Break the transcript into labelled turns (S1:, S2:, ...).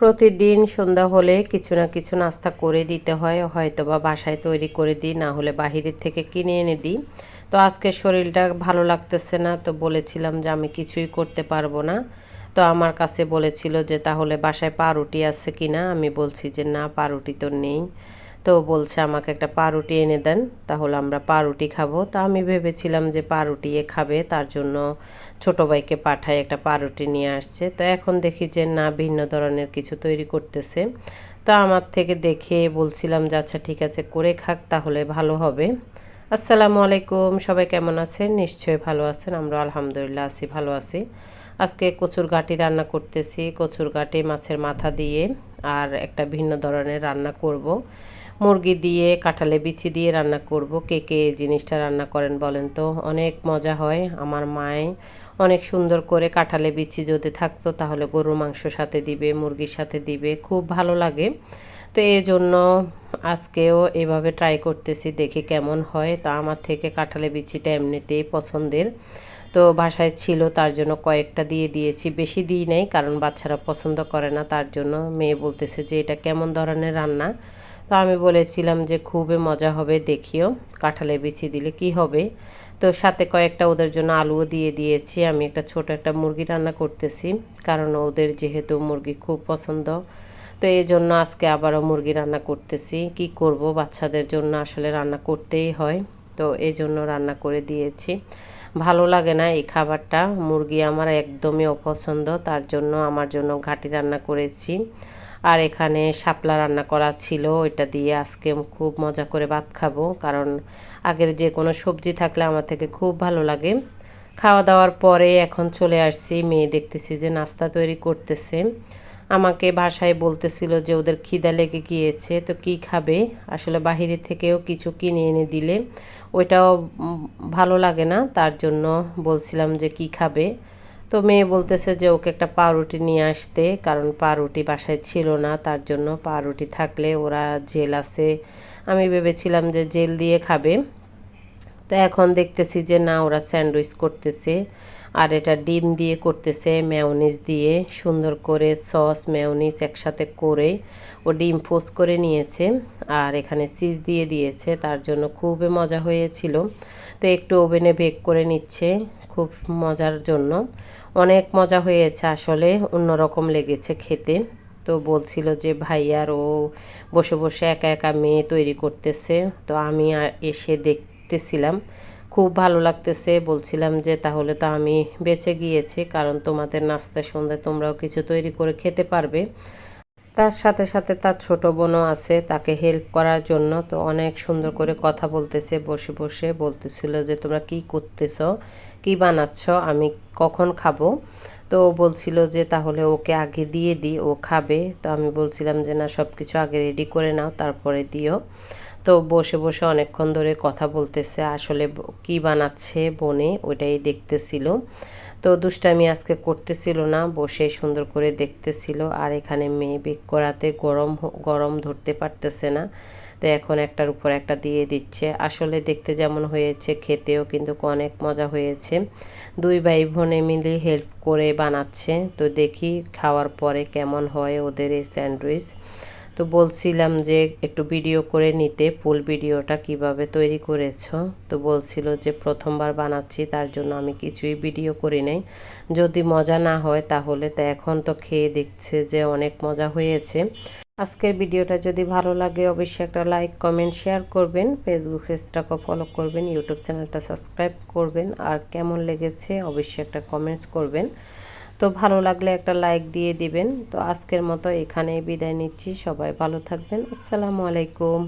S1: প্রতিদিন সন্ধ্যা হলে কিছু না কিছু নাস্তা করে দিতে হয় হয়তো বা বাসায় তৈরি করে দিই, না হলে বাহিরের থেকে কিনে এনে দিই। তো আজকে শরীরটা ভালো লাগতেছে না, তো বলেছিলাম যে আমি কিছুই করতে পারব না। তো আমার কাছে বলেছিল যে তাহলে বাসায় পাউরুটি আছে কি না আমি বলছি যে না, পাউরুটি তো নেই। তো বলছে আমাকে একটা পাউরুটি এনে দেন, তাহলে আমরা পাউরুটি খাব। তা আমি ভেবেছিলাম যে পাউরুটি এ খাবে, তার জন্য ছোট ভাইকে পাঠায় একটা পাউরুটি নিয়ে আসছে। তো এখন দেখি যে না, ভিন্ন ধরনের কিছু তৈরি করতেছে। তো আমার থেকে দেখে বলছিলাম যে আচ্ছা ঠিক আছে, করে খাক, তাহলে ভালো হবে। আসসালামু আলাইকুম, সবাই কেমন আছেন? নিশ্চয়ই ভালো আছেন আমরা আলহামদুলিল্লাহ আছি, ভালো আছি। আজকে কচুর গাটি রান্না করতেছি, কচুর গাটি মাছের মাথা দিয়ে, আর একটা ভিন্ন ধরনের রান্না করব। মুরগি দিয়ে, কাঁঠালে বিচি দিয়ে রান্না করব। কে কে জিনিসটা রান্না করেন বলেন তো? অনেক মজা হয় আমার মায়ে। অনেক সুন্দর করে কাঁঠালে বিচি যদি থাকতো তাহলে গরুর মাংস সাথে দিবে, মুরগির সাথে দিবে। খুব ভালো লাগে। তো এই জন্য আজকেও এভাবে ট্রাই করতেছি, দেখি কেমন হয়। তা আমার থেকে কাঁঠালে বিচিটা এমনিতেই পছন্দের। তো বাসায় ছিল, তার জন্য কয়েকটা দিয়ে দিয়েছি। বেশি দিই নাই, কারণ বাচ্চারা পছন্দ করে না, তার জন্য মেয়ে বলতেছে যে এটা কেমন ধরনের রান্না? তো আমি বলেছিলাম যে খুবই মজা হবে, দেখিও। কাঁঠালে বিছি দিলে কি হবে? তো সাথে কয়েকটা ওদের জন্য আলুও দিয়ে দিয়েছি। আমি একটা ছোট একটা মুরগি রান্না করতেছি, কারণ ওদের যেহেতু মুরগি খুব পছন্দ। তো এই জন্য আজকে আবারও মুরগি রান্না করতেছি। কি করব? বাচ্চাদের জন্য আসলে রান্না করতেই হয়। তো এই জন্য রান্না করে দিয়েছি। ভালো লাগে না এই খাবারটা। মুরগি আমার একদমই অপছন্দ, তার জন্য আমার জন্য ঘাটি রান্না করেছি। আর এখানে শাপলা রান্না করা ছিল, ওইটা দিয়ে আজকে খুব মজা করে ভাত খাব, কারণ আগের যে কোনো সবজি থাকলে আমার থেকে খুব ভালো লাগে। খাওয়া দাওয়ার পরে এখন চলে আসছি, মেয়ে দেখতেছি যে নাস্তা তৈরি করতেছে। আমাকে বাসায় বলতেছিল যে ওদের খিদা লেগে গিয়েছে, তো কি খাবে? আসলে বাহিরে থেকেও কিছু কিনে এনে দিলে, ওইটাও ভালো লাগে না, তার জন্য বলছিলাম যে কি খাবে? তো মেয়ে বলতেছে যে ওকে একটা পাউরুটি নিয়ে আসতে, কারণ পাউরুটি বাসায় ছিল না, তার জন্য পাউরুটি থাকলে ওরা জেল আছে। আমি ভেবেছিলাম যে জেল দিয়ে খাবে। তো এখন দেখতেছি যে না, ওরা স্যান্ডউইচ করতেছে। আর এটা ডিম দিয়ে করতেছে ম্যাওনিজ দিয়ে সুন্দর করে সস ম্যাওনিজ একসাথে করে ও ডিম ফোস করে নিয়েছে আর এখানে সিজ দিয়ে দিয়েছে, তার জন্য খুবই মজা হয়েছিল। তো একটু ওভেনে বেক করে নিচ্ছে, খুব মজার জন্য। অনেক মজা হয়েছে আসলে, অন্যরকম লেগেছে খেতে। তো বলছিল যে ভাইয়ার ও বসে বসে একা একা মেয়ে তৈরি করতেছে। তো আমি এসে দেখতেছিলাম। খুব ভালো লাগতেছে। বলছিলাম যে, তাহলে তো আমি বেঁচে গিয়েছি, কারণ তোমাদের নাস্তা সন্ধ্যায় তোমরাও কিছু তৈরি করে খেতে পারবে। তার সাথে সাথে তার ছোট বোনও আছে, তাকে হেল্প করার জন্য। তো অনেক সুন্দর করে কথা বলতেছে, বসে বসে বলতেছিল যে, তোমরা কি করতেছ? কি বানাচ্ছ? আমি কখন খাব? তো বলছিল যে, তাহলে ওকে আগে দিয়ে দিই, ও খাবে। তো আমি বলছিলাম যে, না সব কিছু আগে রেডি করে নাও, তারপরে দিও। তো বসে বসে অনেকক্ষণ ধরে কথা বলতেছে, আসলে কি বানাচ্ছে বনে ওইটাই দেখতেছিল। তো দুষ্টামি আজকে করতেছিল না, বসে সুন্দর করে দেখতেছিল, আর এখানে মেয়ে বেক করাতে গরম গরম ধরতে পারতেছে না। তো এখন একটার উপর একটা দিয়ে দিচ্ছে। আসলে দেখতে যেমন হয়েছে, খেতেও কিন্তু অনেক মজা হয়েছে। দুই ভাই বোনে মিলে হেল্প করে বানাচ্ছে। তো দেখি খাওয়ার পরে কেমন হয় ওদের এই স্যান্ডউইচ। তো বলছিলাম যে একটু ভিডিও করে নিতে ফুল ভিডিওটা কীভাবে তৈরি করেছ? তো বলছিল যে প্রথমবার বানাচ্ছি, তার জন্য আমি কিছুই ভিডিও করি নাই। যদি মজা না হয় তাহলে তো এখন তো খেয়ে দেখছে যে অনেক মজা হয়েছে। আজকের ভিডিওটা যদি ভালো লাগে অবশ্যই একটা লাইক কমেন্ট শেয়ার করবেন। ফেসবুক পেজটাকে ফলো করবেন ইউটিউব চ্যানেলটা সাবস্ক্রাইব করবেন। আর কেমন লেগেছে অবশ্যই একটা কমেন্টস করবেন। তো ভালো লাগলে একটা লাইক দিয়ে দিবেন। তো আজকের মতো এখানেই বিদায় নিচ্ছি। সবাই ভালো থাকবেন। আসসালামু আলাইকুম।